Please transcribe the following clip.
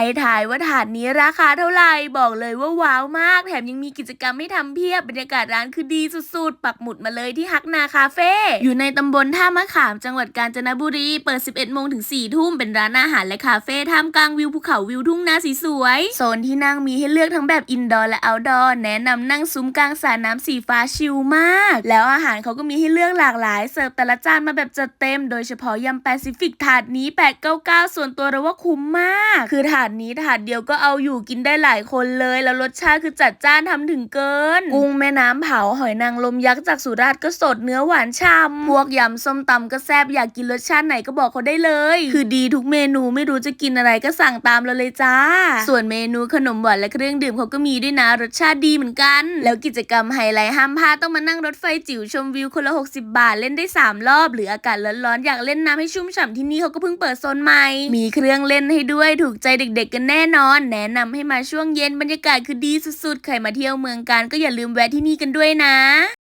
ให้ถ่ายว่าถาดนี้ราคาเท่าไหร่ บอกเลยว่าว้าวมาก แถมยังมีกิจกรรมให้ทำเพียบ บรรยากาศร้านคือดีสุดๆ ปักหมุดมาเลยที่ฮักนาคาเฟ่ อยู่ในตำบลท่ามะขาม จังหวัดกาญจนบุรี เปิด 11 โมงถึง 4 ทุ่ม เป็นร้านอาหารและคาเฟ่ท่ามกลางวิวภูเขาวิวทุ่งนาสีสวย โซนที่นั่งมีให้เลือกทั้งแบบอินดอร์และเอาท์ดอร์ แนะนำนั่งซุ้มกลางสระน้ำสีฟ้าชิลมาก แล้วอาหารเขาก็มีให้เลือกหลากหลาย เสิร์ฟแต่ละจานมาแบบจัดเต็ม โดยเฉพาะยำแปซิฟิกถาดนี้899ส่วนตัวเราว่าคุ้มมาก คือถาดนี้ถาดเดียวก็เอาอยู่กินได้หลายคนเลย แล้วรสชาติคือจัดจ้านทำถึงเกิน กุ้งแม่น้ำเผาหอยนางรมยักษ์จากสุราษฎร์ก็สดเนื้อหวานฉ่ำพวกยำส้มตำก็แซ่บอยากกินรสชาติไหนก็บอกเขาได้เลย คือดีทุกเมนูไม่รู้จะกินอะไรก็สั่งตามเราเลยจ้า ส่วนเมนูขนมหวานและเครื่องดื่มเขาก็มีด้วยนะรสชาติดีเหมือนกัน แล้วกิจกรรมไฮไลท์ห้ามพลาดต้องมานั่งรถไฟจิ๋วชมวิวคนละ 60 บาทเล่นได้ 3 รอบ หรืออากาศร้อนๆอยากเล่นน้ำให้ชุ่มฉ่ำที่นี่เขาก็เพิ่งเปิดโซนใหม่มีเครื่องเล่นให้ด้วยถูกใจเด็กๆกันแน่นอน แนะนำให้มาช่วงเย็นบรรยากาศคือดีสุดๆ ใครมาเที่ยวเมืองการก็อย่าลืมแวะที่นี่กันด้วยนะ